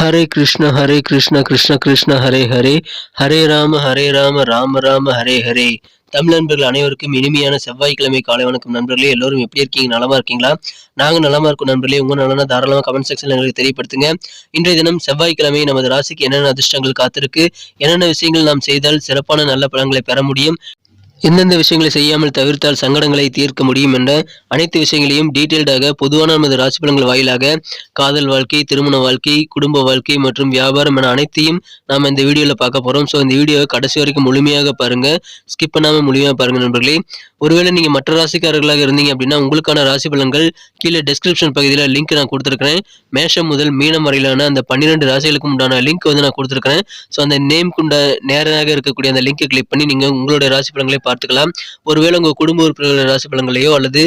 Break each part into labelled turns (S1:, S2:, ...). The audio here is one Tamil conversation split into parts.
S1: ஹரே கிருஷ்ண ஹரே கிருஷ்ண கிருஷ்ண கிருஷ்ண ஹரே ஹரே. ஹரே ராம ஹரே ராம ராம ராம ஹரே ஹரே. தமிழ் நண்பர்கள் அனைவருக்கும் இனிமையான செவ்வாய்க்கிழமை காலை வணக்கம் நண்பர்களே. எல்லோரும் எப்படி இருக்கீங்க? நலமா இருக்கீங்களா? நாங்க நலமா இருக்கும் நண்பர்களே. உங்க நலனா தாராளமாக கமெண்ட் செக்ஷன்ல எங்களுக்கு தெரியப்படுத்துங்க. இன்றைய தினம் செவ்வாய்க்கிழமை நமது ராசிக்கு என்னென்ன அதிர்ஷ்டங்கள் காத்திருக்கு என்னென்ன விஷயங்கள் நாம் செய்தால் சிறப்பான நல்ல பலன்களை பெற முடியும் எந்தெந்த விஷயங்களை செய்யாமல் தவிர்த்தால் சங்கடங்களை தீர்க்க முடியும் என்ற அனைத்து விஷயங்களையும் டீட்டெயில்டாக பொதுவான நமது ராசி பலன்கள் வாயிலாக காதல் வாழ்க்கை திருமண வாழ்க்கை குடும்ப வாழ்க்கை மற்றும் வியாபாரம் என அனைத்தையும் நாம் இந்த வீடியோவில் பார்க்க போகிறோம் ஸோ இந்த வீடியோவை கடைசி வரைக்கும் முழுமையாக பாருங்க. ஸ்கிப் பண்ணாமல் முழுமையாக பாருங்க நண்பர்களே. ஒருவேளை நீங்கள் மற்ற ராசிக்காரர்களாக இருந்தீங்க அப்படின்னா உங்களுக்கான ராசி பலன்கள் கீழே டிஸ்கிரிப்ஷன் பகுதியில் லிங்க் நான் கொடுத்துருக்கிறேன். மேஷம் முதல் மீனம் வரையிலான அந்த பன்னிரெண்டு ராசிகளுக்கு உண்டான லிங்க் வந்து நான் கொடுத்துருக்கிறேன். ஸோ அந்த நேம் கொண்ட நேராக இருக்கக்கூடிய அந்த லிங்கை கிளிக் பண்ணி நீங்கள் உங்களுடைய ராசி பலன்களை பார்த்துக்கலாம். ஒருவேளை உங்கள் குடும்ப உறுப்பினர்கள் ராசி பலன்களையோ அல்லது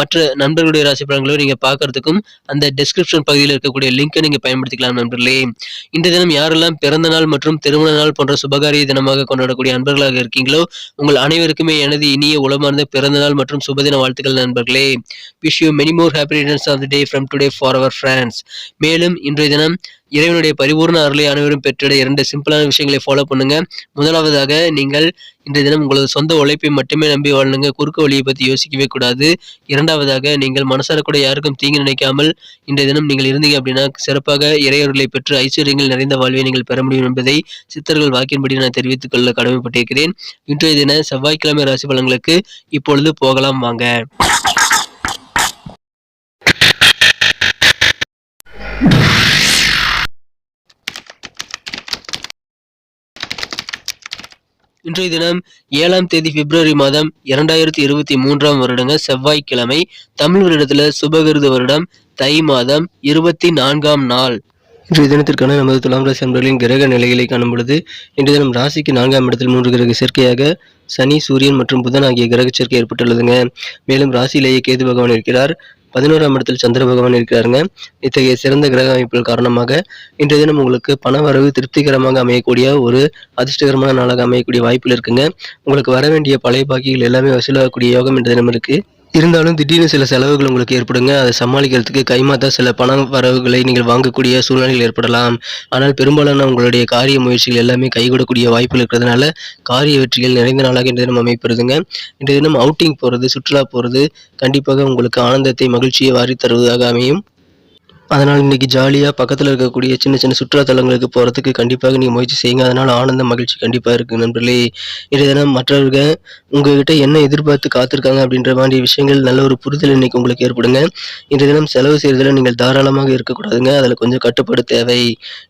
S1: மற்ற நண்பர்களுடைய ராசி பலன்களையோ நீங்கள் பார்க்கறதுக்கும் அந்த டிஸ்கிரிப்ஷன் பகுதியில் இருக்கக்கூடிய லிங்கை நீங்கள் பயன்படுத்திக்கலாம் நண்பர்களே. இந்த தினம் யாரெல்லாம் பிறந்த நாள் மற்றும் திருமண நாள் போன்ற சுபகாரிய தினமாக கொண்டாடக்கூடிய நண்பர்களாக இருக்கீங்களோ உங்கள் அனைவருக்குமே எனது இனிய உளமார்ந்த பிறந்த நாள் மற்றும் சுபதின வாழ்த்துக்கள் நண்பர்களே. Wish you many more happy returns of the day from today for our friends மேலும் இன்றைய தினம் இறைவனுடைய பரிபூர்ண அருளை அனைவரும் பெற்றிட இரண்டு சிம்பிளான விஷயங்களை ஃபாலோ பண்ணுங்க. முதலாவதாக நீங்கள் இன்றைய தினம் உங்களது சொந்த உழைப்பை மட்டுமே நம்பி வாழணுங்க குறுக்கு வழியை பற்றி யோசிக்கவே கூடாது. இரண்டாவதாக நீங்கள் மனசார கூட யாருக்கும் தீங்கு நினைக்காமல் இன்றைய தினம் நீங்கள் இருந்தீங்க அப்படின்னா சிறப்பாக இறையவர்களை பெற்று ஐஸ்வர்யங்கள் நிறைந்த வாழ்வை நீங்கள் பெற முடியும் என்பதை சித்தர்கள் வாக்கின்படி நான் தெரிவித்துக் கொள்ள கடமைப்பட்டிருக்கிறேன். இன்றைய தின செவ்வாய்க்கிழமை ராசி பலன்களுக்கு இப்பொழுது போகலாம் வாங்க. இன்றைய தினம் ஏழாம் தேதி பிப்ரவரி மாதம் இரண்டாயிரத்தி இருபத்தி மூன்றாம் வருடங்க செவ்வாய்க்கிழமை தமிழ் வருடத்துல சுபகிருத வருடம் தை மாதம் இருபத்தி நான்காம் நாள். இன்றைய தினத்திற்கான நமது துலாம் ராசி அன்பர்களின் கிரக நிலைகளை காணும் பொழுது இன்றைய தினம் ராசிக்கு நான்காம் இடத்தில் மூன்று கிரக சேர்க்கையாக சனி சூரியன் மற்றும் புதன் ஆகிய கிரக சேர்க்கை ஏற்பட்டுள்ளதுங்க. மேலும் ராசியிலேயே கேது பகவான் இருக்கிறார். பதினோராம் இடத்தில் சந்திர பகவான் இருக்கிறாருங்க. இத்தகைய சிறந்த கிரக அமைப்புகள் காரணமாக இன்றைய தினம் உங்களுக்கு பண வரவு திருப்திகரமாக அமையக்கூடிய ஒரு அதிர்ஷ்டகரமான நாளாக அமையக்கூடிய வாய்ப்பில் இருக்குங்க. உங்களுக்கு வர வேண்டிய பழைய பாக்கிகள் எல்லாமே வசூலாகக்கூடிய யோகம் இன்றைய தினம் இருக்கு. இருந்தாலும் திடீர்னு சில செலவுகள் உங்களுக்கு ஏற்படுங்க. அதை சமாளிக்கிறதுக்கு கைமாத்தா சில பண வரவுகளை நீங்கள் வாங்கக்கூடிய சூழ்நிலைகள் ஏற்படலாம். ஆனால் பெரும்பாலான உங்களுடைய காரிய முயற்சிகள் எல்லாமே கைகூடக்கூடிய வாய்ப்புகள் இருக்கிறதுனால காரிய வெற்றிகள் நிறைந்த நாளாக இன்றைய தினம் அமைப்பெறுதுங்க இன்றைய தினம் அவுட்டிங் போகிறது சுற்றுலா போகிறது கண்டிப்பாக உங்களுக்கு ஆனந்தத்தை மகிழ்ச்சியை வாரி தருவதாக அமையும். அதனால் இன்றைக்கி ஜாலியாக பக்கத்தில் இருக்கக்கூடிய சின்ன சின்ன சுற்றுலாத்தலங்களுக்கு போகிறதுக்கு கண்டிப்பாக நீங்கள் முயற்சி செய்யுங்க. அதனால் ஆனந்த மகிழ்ச்சி கண்டிப்பாக இருக்குது நண்பர்களே. இன்றைய தினம் மற்றவர்கள் உங்ககிட்ட என்ன எதிர்பார்த்து காத்திருக்காங்க அப்படின்ற மாதிரி விஷயங்கள் நல்ல ஒரு புரிதல் இன்றைக்கி உங்களுக்கு ஏற்படுங்க. இன்றைய தினம் செலவு செய்கிறதுல நீங்கள் தாராளமாக இருக்கக்கூடாதுங்க. அதில் கொஞ்சம் கட்டுப்பாடு தேவை.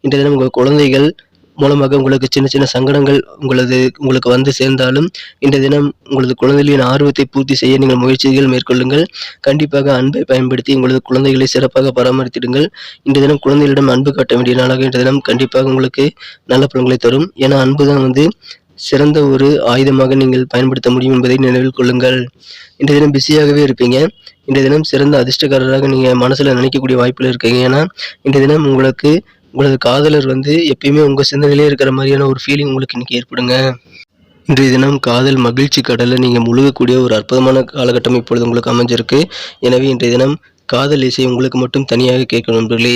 S1: இன்றைய தினம் உங்கள் குழந்தைகள் மூலமாக உங்களுக்கு சின்ன சின்ன சங்கடங்கள் உங்களது உங்களுக்கு வந்து சேர்ந்தாலும் இந்த தினம் உங்களது குழந்தைகளின் ஆர்வத்தை பூர்த்தி செய்ய நீங்கள் முயற்சிகள் மேற்கொள்ளுங்கள். கண்டிப்பாக அன்பை பயன்படுத்தி உங்களது குழந்தைகளை சிறப்பாக பராமரித்திடுங்கள். இந்த தினம் குழந்தைகளிடம் அன்பு காட்ட வேண்டிய நாளாக இந்த தினம் கண்டிப்பாக உங்களுக்கு நல்ல பலன்களை தரும். ஏன்னா அன்பு தான் வந்து சிறந்த ஒரு ஆயுதமாக நீங்கள் பயன்படுத்த முடியும் என்பதை நினைவில் கொள்ளுங்கள். இந்த தினம் பிஸியாகவே இருப்பீங்க. இந்த தினம் சிறந்த அதிர்ஷ்டக்காரராக நீங்கள் மனசில் நினைக்கக்கூடிய வாய்ப்பில் இருக்கீங்க. ஏன்னா இந்த தினம் உங்களுக்கு உங்களது காதலர் வந்து எப்பயுமே உங்கள் சிந்தனையிலே இருக்கிற மாதிரியான ஒரு ஃபீலிங் உங்களுக்கு இன்றைக்கி ஏற்படுங்க. இன்றைய தினம் காதல் மகிழ்ச்சி கடலில் நீங்கள் முழுகக்கூடிய ஒரு அற்புதமான காலகட்டம் இப்பொழுது உங்களுக்கு அமைஞ்சிருக்கு. எனவே இன்றைய தினம் காதல் இசை உங்களுக்கு மட்டும் தனியாக கேட்கணும் நண்பர்களே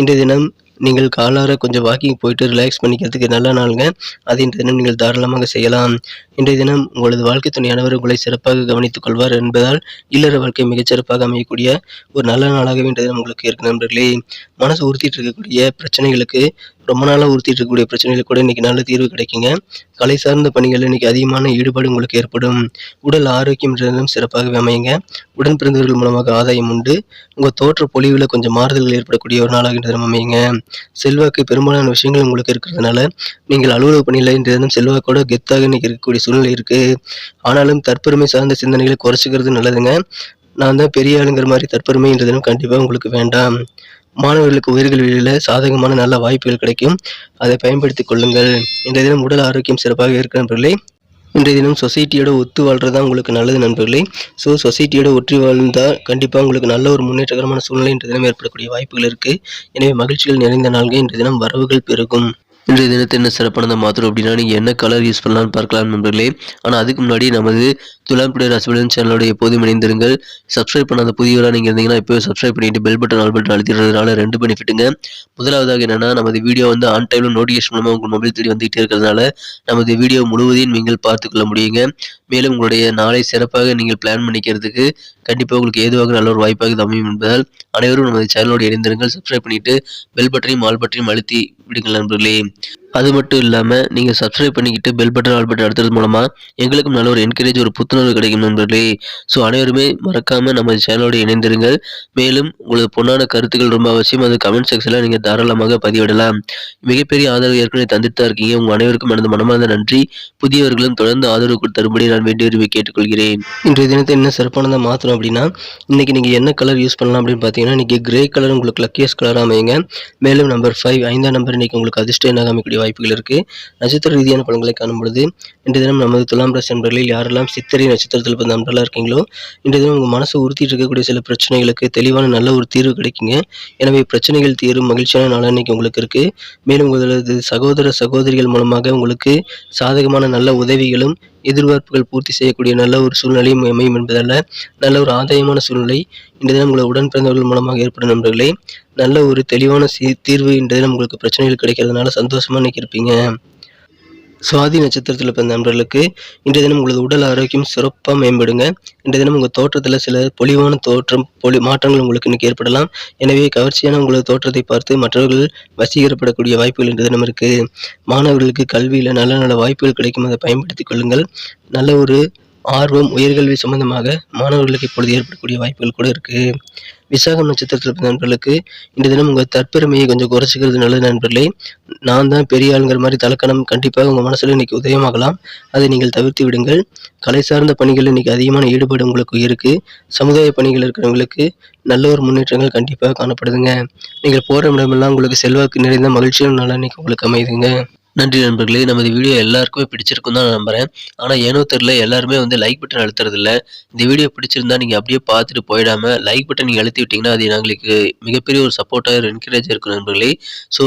S1: இன்றைய தினம் நீங்கள் காலார கொஞ்சம் வாக்கிங் போயிட்டு ரிலாக்ஸ் பண்ணிக்கிறதுக்கு நல்ல நாளுங்க. அது இன்றைய தினம் நீங்கள் தாராளமாக செய்யலாம். இன்றைய தினம் உங்களது வாழ்க்கை துணையானவர் உங்களை சிறப்பாக கவனித்துக் கொள்வார் என்பதால் இல்லற வாழ்க்கை மிகச்சிறப்பாக அமையக்கூடிய ஒரு நல்ல நாளாகவே இன்றைய தினம் உங்களுக்கு இருக்கு நண்பர்களே. மனசு உறுத்திட்டு இருக்கக்கூடிய பிரச்சனைகளுக்கு ரொம்ப நாளாக உறுத்திட்டு இருக்கக்கூடிய பிரச்சனைகள் கூட இன்னைக்கு நல்ல தீர்வு கிடைக்குங்க. கலை சார்ந்த பணிகளில் இன்னைக்கு அதிகமான ஈடுபாடு உங்களுக்கு ஏற்படும். உடல் ஆரோக்கியம் சிறப்பாகவே அமையுங்க. உடன் பிறந்தவர்கள் மூலமாக ஆதாயம் உண்டு. உங்கள் தோற்ற பொலிவில் கொஞ்சம் மாறுதல்கள் ஏற்படக்கூடிய ஒரு நாளாக இன்றைய தினம் அமையுங்க. செல்வாக்கு பெரும்பாலான விஷயங்கள் உங்களுக்கு இருக்கிறதுனால நீங்கள் அலுவலக பணியில் இன்றைய தினம் செல்வாக்கோட கெத்தாக இன்னைக்கு இருக்கக்கூடிய சூழ்நிலை இருக்குது ஆனாலும் தற்பெருமை சார்ந்த சிந்தனைகளை குறைச்சிக்கிறது நல்லதுங்க. நான் தான் பெரிய ஆளுங்கிற மாதிரி தற்பெருமை தினம் கண்டிப்பாக உங்களுக்கு வேண்டாம். மாணவர்களுக்கு உயர்கல்வியில் சாதகமான நல்ல வாய்ப்புகள் கிடைக்கும். அதை பயன்படுத்திக் கொள்ளுங்கள். இன்றைய தினம் உடல் ஆரோக்கியம் சிறப்பாக இருக்க நண்பர்களே. இன்றைய தினம் சொசைட்டியோட ஒத்து வாழ்றது தான் உங்களுக்கு நல்லது நண்பர்களே. ஸோ சொசைட்டியோட ஒற்றி வாழ்ந்தால் கண்டிப்பாக உங்களுக்கு நல்ல ஒரு முன்னேற்றகரமான சூழ்நிலை இன்றைய தினம் ஏற்படக்கூடிய வாய்ப்புகள் இருக்குது எனவே மகிழ்ச்சிகள் நிறைந்த நாள்கள் இன்றைய தினம் வரவுகள் பெருகும். இன்றைய தினத்தை என்ன சிறப்பானதை மாத்திரம் அப்படின்னா நீங்கள் என்ன கலர் யூஸ் பண்ணலாம்னு பார்க்கலாம் நண்பர்களே. ஆனால் அதுக்கு முன்னாடி நமது துலாம் டுடே ராசிபலன் சேனலோட எப்போதும் இணைந்திருங்கள். சப்ஸ்கிரைப் பண்ணாத புதியவராக நீங்கள் இருந்தீங்கன்னா இப்போ சப்ஸ்கிரைப் பண்ணிட்டு பெல் பட்டன் ஆல் பட்டன் அழுத்திடுறதுனால ரெண்டு பெனிஃபிட்டுங்க முதலாவதாக என்னன்னா நமது வீடியோ வந்து ஆன் டைமில் நோட்டிஃபிகேஷன் மூலமாக உங்கள் மொபைல் தேடி வந்துகிட்டே இருக்கிறதுனால நமது வீடியோ முழுவதையும் நீங்கள் பார்த்துக்கொள்ள முடியுங்க. மேலும் உங்களுடைய நாளை சிறப்பாக நீங்கள் பிளான் பண்ணிக்கிறதுக்கு கண்டிப்பாக உங்களுக்கு ஏதுவாக நல்ல ஒரு வாய்ப்பாக அமையும் என்பதால் அனைவரும் நமது சேனலோடு இணைந்திருங்கள். சப்ஸ்கிரைப் பண்ணிட்டு பெல் பட்டனையும் ஆல் பட்டனையும் அழுத்தி விடுங்கள் நண்பர்களே அது மட்டும் இல்லாமல் நீங்கள் சப்ஸ்கிரைப் பண்ணிக்கிட்டு பெல் பட்டன் ஆல் பட்டன் அடுத்தது மூலமாக எங்களுக்கும் நல்ல ஒரு என்கரேஜ் ஒரு புத்துணர்வு கிடைக்கும் நண்பர்களே. ஸோ அனைவருமே மறக்காமல் நம்ம சேனலோடு இணைந்திருங்கள். மேலும் உங்களது பொண்ணான கருத்துக்கள் ரொம்ப அவசியம். அது கமெண்ட் செக்ஷனில் நீங்கள் தாராளமாக பதிவிடலாம். மிகப்பெரிய ஆதரவு ஏற்கனவே தந்துட்டு தான் இருக்கீங்க. உங்கள் அனைவருக்கும் எனது மனமார்ந்த நன்றி. புதியவர்களும் தொடர்ந்து ஆதரவு தரும்படி நான் வேண்டி விரும்பி கேட்டுக்கொள்கிறேன். இன்றைய தினத்தை என்ன சிறப்பானதாக மாற்றணும் அப்படின்னா இன்றைக்கி நீங்கள் என்ன கலர் யூஸ் பண்ணலாம் அப்படின்னு பார்த்தீங்கன்னா இன்றைக்கி கிரே கலர் உங்களுக்கு லக்கியஸ்ட் கலராக அமையுங்க. மேலும் நம்பர் ஃபைவ் ஐந்தாம் நம்பர் இன்னைக்கு உங்களுக்கு அதிர்ஷ்ட என்ன அமைக்கக்கூடிய வாய்ப்புகள் இருக்குது நட்சத்திர ரீதியான பலன்களை காணும் பொழுது இன்றைய தினம் நமது துலாம் ராசி நண்பர்களில் யாரெல்லாம் சித்திரை நட்சத்திரத்தில் பிறந்த நண்பர்களாக இருக்கீங்களோ இன்றைய தினம் உங்கள் மனசு உறுத்திட்டு இருக்கக்கூடிய சில பிரச்சனைகளுக்கு தெளிவான நல்ல ஒரு தீர்வு கிடைக்குங்க. எனவே பிரச்சனைகள் தீரும் மகிழ்ச்சியான நாளாக அன்னைக்கு உங்களுக்கு இருக்குது மேலும் உங்களது சகோதர சகோதரிகள் மூலமாக உங்களுக்கு சாதகமான நல்ல உதவிகளும் எதிர்பார்ப்புகள் பூர்த்தி செய்யக்கூடிய நல்ல ஒரு சூழ்நிலையும் அமையும் என்பதால் நல்ல ஒரு ஆதாயமான சூழ்நிலை இந்த தினம் உங்களை உடன் பிறந்தவர்கள் மூலமாக ஏற்படும் நண்பர்களே. நல்ல ஒரு தெளிவான சீ தீர்வு இந்த தினம் உங்களுக்கு பிரச்சனைகள் கிடைக்கிறதுனால சந்தோஷமா இன்னைக்கு இருப்பீங்க சுவாதி நட்சத்திரத்தில் பிறந்த நண்பர்களுக்கு இன்றைய தினம் உங்களது உடல் ஆரோக்கியம் சிறப்பாக மேம்படுங்க. இன்றைய தினம் உங்கள் தோற்றத்தில் சில பொலிவான தோற்றம் பொலி மாற்றங்கள் உங்களுக்கு இன்னைக்கு ஏற்படலாம். எனவே கவர்ச்சியான உங்களது தோற்றத்தை பார்த்து மற்றவர்கள் வசீகரப்படக்கூடிய வாய்ப்புகள் இன்றைய தினம் இருக்குது மாணவர்களுக்கு கல்வியில் நல்ல நல்ல வாய்ப்புகள் கிடைக்கும். அதை பயன்படுத்திக் கொள்ளுங்கள். நல்ல ஒரு ஆர்வம் உயர்கல்வி சம்பந்தமாக மாணவர்களுக்கு இப்பொழுது ஏற்படக்கூடிய வாய்ப்புகள் கூட இருக்குது விசாகம் நட்சத்திரத்தில் பிறந்த நண்பர்களுக்கு இந்த தினம் உங்கள் தற்பெருமையை கொஞ்சம் குறைச்சிக்கிறது நல்லது நண்பர்களே. நான் தான் பெரிய ஆளுங்கிற மாதிரி தலக்கணம் கண்டிப்பாக உங்கள் மனசில் இன்னைக்கு உதயமாகலாம். அதை நீங்கள் தவிர்த்து விடுங்கள். கலை சார்ந்த பணிகளில் இன்றைக்கி அதிகமான ஈடுபாடு உங்களுக்கு இருக்குது சமுதாய பணிகள் இருக்கிறவங்களுக்கு நல்ல ஒரு முன்னேற்றங்கள் கண்டிப்பாக காணப்படுதுங்க. நீங்கள் போகிற இடமெல்லாம் உங்களுக்கு செல்வாக்கு நிறைந்த மகிழ்ச்சியான நாளாக இன்றைக்கி உங்களுக்கு அமையுதுங்க நன்றி நண்பர்களே. நமது வீடியோ எல்லாருக்குமே பிடிச்சிருக்கும் தான் நான் நம்புகிறேன் ஆனால் ஏனோ தெரில எல்லாருமே வந்து லைக் பட்டன் அழுத்துறதில்ல. இந்த வீடியோ பிடிச்சிருந்தா நீங்கள் அப்படியே பார்த்துட்டு போயிடாம லைக் பட்டன் நீங்கள் அழுத்தி விட்டிங்கன்னா அது எங்களுக்கு மிகப்பெரிய ஒரு சப்போர்ட்டாக ஒரு என்கரேஜ் இருக்கும் நண்பர்களே. ஸோ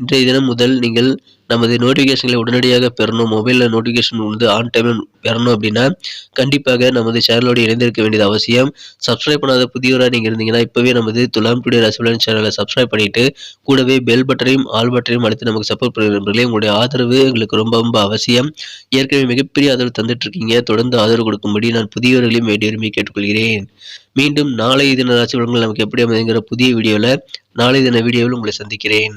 S1: இன்றைய தினம் முதல் நீங்கள் நமது நோட்டிஃபிகேஷன்களை உடனடியாக பெறணும். மொபைலில் நோட்டிஃபிகேஷன் வந்து ஆன் டைமில் பெறணும் அப்படின்னா கண்டிப்பாக நமது சேனலோடு இணைந்திருக்க வேண்டியது அவசியம். சப்ஸ்கிரைப் பண்ணாத புதியவராக நீங்கள் இருந்தீங்கன்னா இப்போவே நமது துலாம் டுடே ரசிபலன் சேனலை சப்ஸ்கிரைப் பண்ணிட்டு கூடவே பெல் பட்டனையும் ஆல் பட்டனையும் அழைத்து நமக்கு சப்போர்ட் பண்ணுற நண்பர்களே உங்களுடைய ஆதரவு எங்களுக்கு ரொம்ப ரொம்ப அவசியம். ஏற்கனவே மிகப்பெரிய ஆதரவு தந்துட்டு இருக்கீங்க தொடர்ந்து ஆதரவு கொடுக்கும்படி நான் புதியவர்களையும் வேண்டியுரிமை கேட்டுக்கொள்கிறேன். மீண்டும் நாளை தின ராசி நமக்கு எப்படி அமைதுங்கிற புதிய வீடியோவில் நாளை தின வீடியோவில் உங்களை சந்திக்கிறேன்.